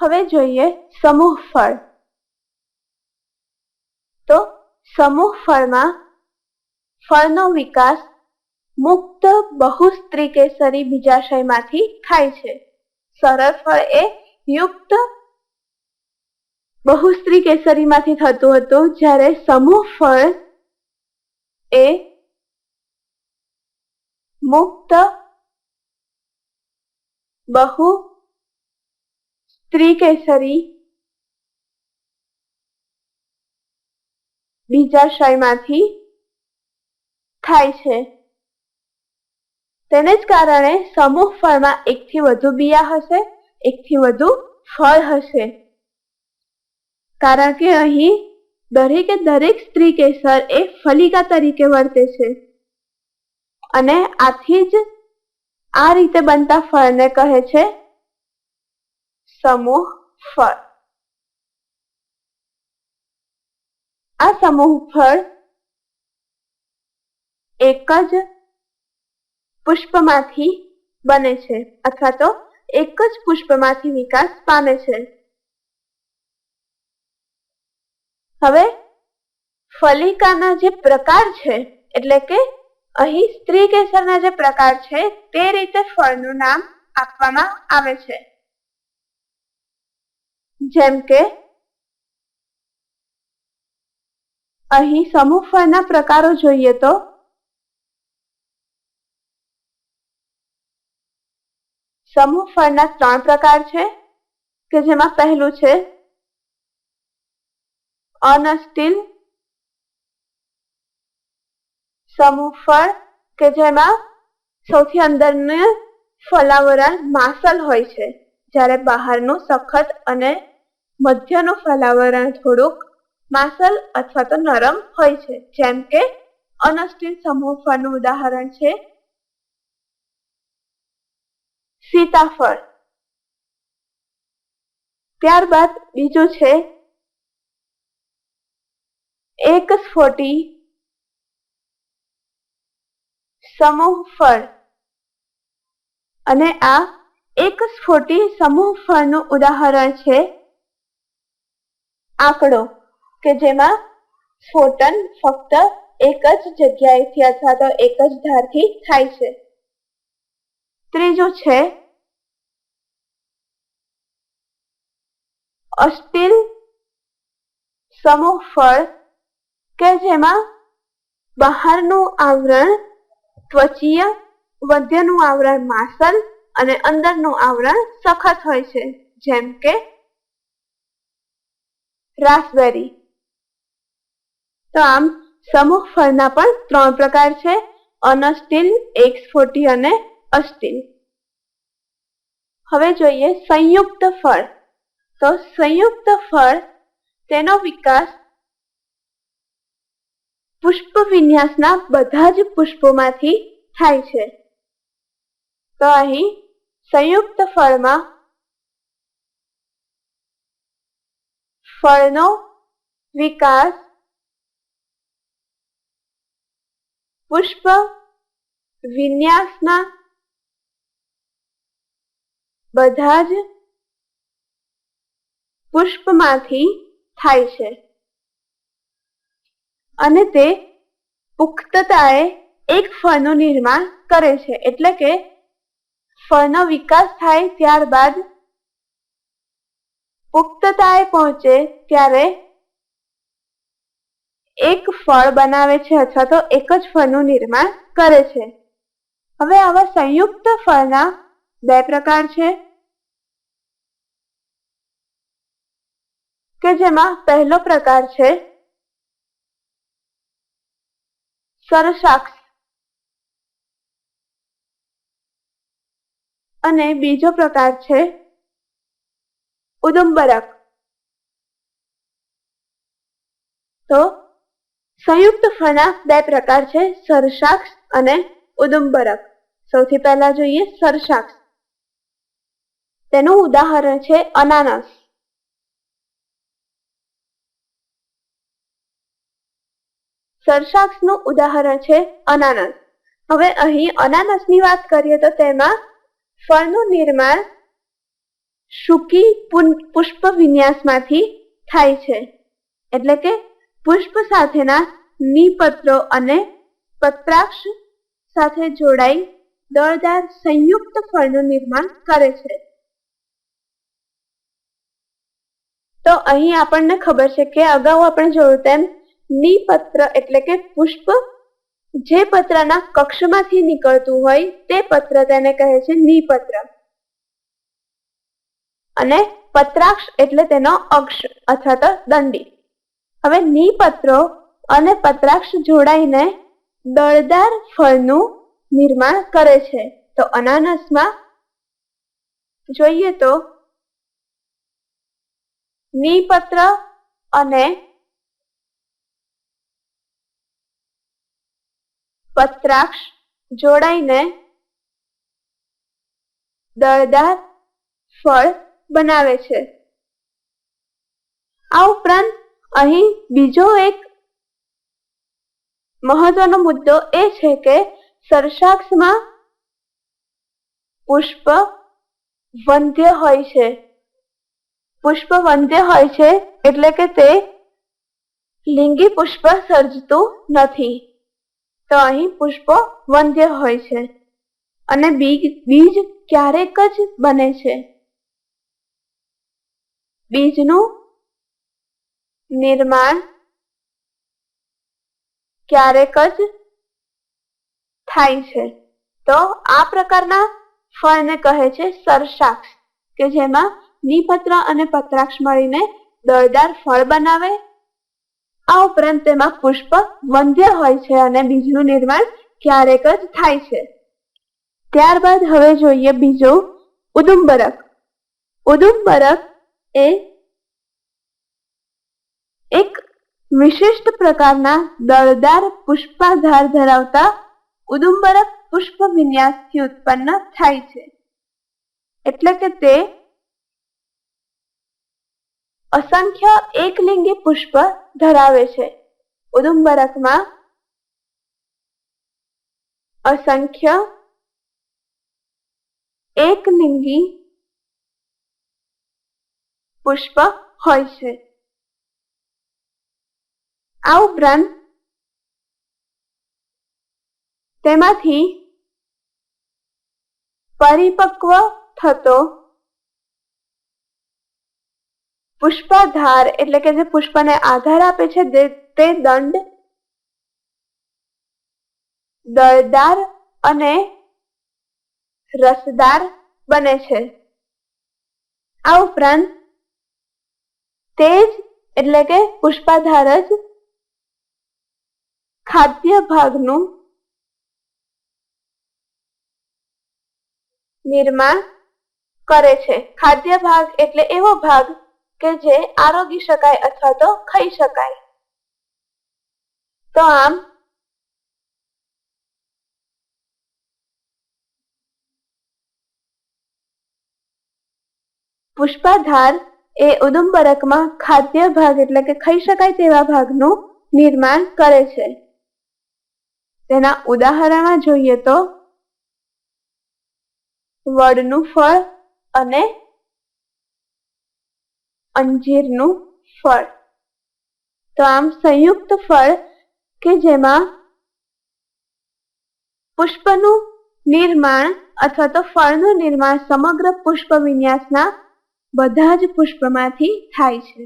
હવે જોઈએ સમૂહ ફળ. તો સમૂહ ફળમાં ફળનો વિકાસ મુક્ત બહુસ્ત્રી કેસરી બીજાશયમાંથી થાય છે. સરળ ફળ એ યુક્ત બહુસ્ત્રી કેસરીમાંથી થતું હતું જ્યારે સમૂહ ફળ એ મુક્ત બહુ સ્ત્રી કેસરી બીજાશયમાંથી થાય છે. તેને જ કારણે સમૂહ ફળમાં એકથી વધુ બિયા હશે, એકથી વધુ ફળ હશે. કારણ કે અહીં દરેકે દરેક સ્ત્રી કેસર એ ફલિકા તરીકે વર્તે છે. અને આથી જ આ રીતે બનતા ફળને કહે છે સમૂહ ફળ. આ સમૂહ ફળ એક જ પુષ્પમાંથી બને છે અથવા તો એક જ પુષ્પમાંથી વિકાસ પામે છે. હવે ફલિકાના જે પ્રકાર છે, એટલે કે અહીં સ્ત્રી કેસરના જે પ્રકાર છે, તે રીતે ફળનું નામ આપવામાં આવે છે. જેમ કે, અહીં સમૂહ ફળના પ્રકારો જોઈએ તો સમૂહ ફળના ત્રણ પ્રકાર છે, કે જેમાં પહેલું છે, અનસ્ટીલ સમૂહ ફળ કે જેમાં સૌથી અંદરનું ફલાવરણ માસલ હોય છે, જ્યારે બહારનું સખત અને મધ્યનું ફલાવરણ થોડુંક માસલ અથવા તો નરમ હોય છે. જેમ કે અનસ્ટીલ સમૂહ ફળનું ઉદાહરણ છે. સીતાફળ. ત્યારબાદ બીજું છે. એક સ્ફોટી. સમૂહ ફળ. અને આ એક સ્ફોટી સમૂહ ફળનું ઉદાહરણ છે. આંકડો, કે જેમાં સ્ફોટન ફક્ત એક જ જગ્યાએથી અથવા તો એક જ ધારથી થાય છે. ત્રીજું છે અસ્ટીલ સમૂહ ફળ, કે જેમાં બહારનું આવરણ, ત્વચીય મધ્યનું આવરણ માસલ અને અંદરનું આવરણ સખત હોય છે. જેમ કે રાસબેરી. તો આમ સમૂહ ફળના પણ ત્રણ પ્રકાર છે, અનસ્ટીલ એક અને અસ્ટીલ. હવે જોઈએ સંયુક્ત ફળ. તો સંયુક્ત ફળ, તેનો વિકાસ પુષ્પ વિન્યાસના બધા જ પુષ્પોમાંથી થાય છે. તો અહીં સંયુક્ત ફળમાં ફળનો વિકાસ પુષ્પ વિન્યાસના બધા જ પુષ્પમાંથી થાય છે. અને તે પુખ્તતાએ એક ફળનું નિર્માણ કરે છે. એટલે કે ફળનો વિકાસ થાય ત્યારબાદ પુખ્તતાએ પહોંચે ત્યારે એક ફળ બનાવે છે અથવા તો એક જ ફળનું નિર્માણ કરે છે. હવે આવા સંયુક્ત ફળના બે પ્રકાર છે કે જેમાં પહેલો પ્રકાર છે સરસાક્ષ અને બીજો પ્રકાર છે ઉદુંબરક તો સંયુક્ત ફળના બે પ્રકાર છે, સરસાક્ષ અને ઉદુંબરક સૌથી પહેલા જોઈએ સરસાક્ષ. તેનું ઉદાહરણ છે અનાનસ. સરસાક્ષનું ઉદાહરણ છે અનાનસ. હવે અહીં અનાનસની વાત કરીએ તો તેમાં ફળનું નિર્માણ પુન- પુષ્પ વિન્યાસમાંથી થાય છે. એટલે કે પુષ્પ સાથેના નિપત્રો અને પત્રાક્ષ સાથે જોડાઈ દળદાર સંયુક્ત ફળનું નિર્માણ કરે છે. તો અહીં આપણને ખબર છે કે અગાઉ આપણે જોયું તેમ નિપત્ર એટલે કે પુષ્પ જે પત્રના કક્ષમાંથી નીકળતું હોય તે પત્ર તેને કહે છે નિપત્ર. અને પત્રાક્ષ એટલે તેનો અક્ષ, અથવા તો દંડી. હવે નિપત્રો અને પત્રાક્ષ જોડાઈને દળદાર ફળનું નિર્માણ કરે છે. તો અનાનસમાં જોઈએ તો નિપત્ર અને પત્રાક્ષ જોડાઈને દળદાર ફળ બનાવે છે. આ ઉપરાંત અહીં બીજો એક મહત્વનો મુદ્દો એ છે કે સરસાક્ષમાં પુષ્પ વંધ્ય હોય છે. પુષ્પ વંધ્ય હોય છે એટલે કે તે લિંગી પુષ્પ સર્જતું નથી. તો અહીં પુષ્પો વંધ્ય હોય છે. અને બીજ બીજ ક્યારેક જ બને છે. બીજનું નિર્માણ ક્યારેક જ થાય છે. તો આ પ્રકારના ફળને કહે છે સરસાક્ષ, કે જેમાં નિપત્ર અને પત્રાક્ષ મળીને દળદાર ફળ બનાવે. આ ઉપરાંત તેમાં પુષ્પ, વંધ્ય હોય છે અને બીજનું નિર્માણ ક્યારેક જ થાય છે. ત્યારબાદ હવે જોઈએ બીજું ઉદુંબરક. ઉદુંબરક એ એક વિશિષ્ટ પ્રકારના દળદાર પુષ્પાધાર ધરાવતા ઉદુંબરક પુષ્પ વિન્યાસથી ઉત્પન્ન થાય છે. એટલે કે તે અસંખ્ય એકલિંગી પુષ્પ ધરાવે છે. ઉદુંબરકમાં અસંખ્ય એકલિંગી પુષ્પ હોય છે. આ ઉપરાંત તેમાંથી પરિપક્વ થતો પુષ્પાધાર એટલે કે જે પુષ્પને આધાર આપે છે તે દંડ, દળદાર અને રસદાર બને છે. આ ઉપરાંત તે જ એટલે કે પુષ્પાધાર જ ખાદ્ય ભાગનું નિર્માણ કરે છે. ખાદ્ય ભાગ એટલે એવો ભાગ કે જે આરોગી શકાય અથવા તો ખાઈ શકાય. તો આમ પુષ્પાધાર એ ઉદુંબરકમાં ખાદ્ય ભાગ એટલે કે ખાઈ શકાય તેવા ભાગનું નિર્માણ કરે છે. તેના ઉદાહરણમાં જોઈએ તો વડનું ફળ અને અંજીરનું ફળ. તો આમ સંયુક્ત ફળ કે જેમાં પુષ્પનું નિર્માણ અથવા તો ફળનું નિર્માણ સમગ્ર પુષ્પ વિન્યાસના બધા જ પુષ્પમાંથી થાય છે.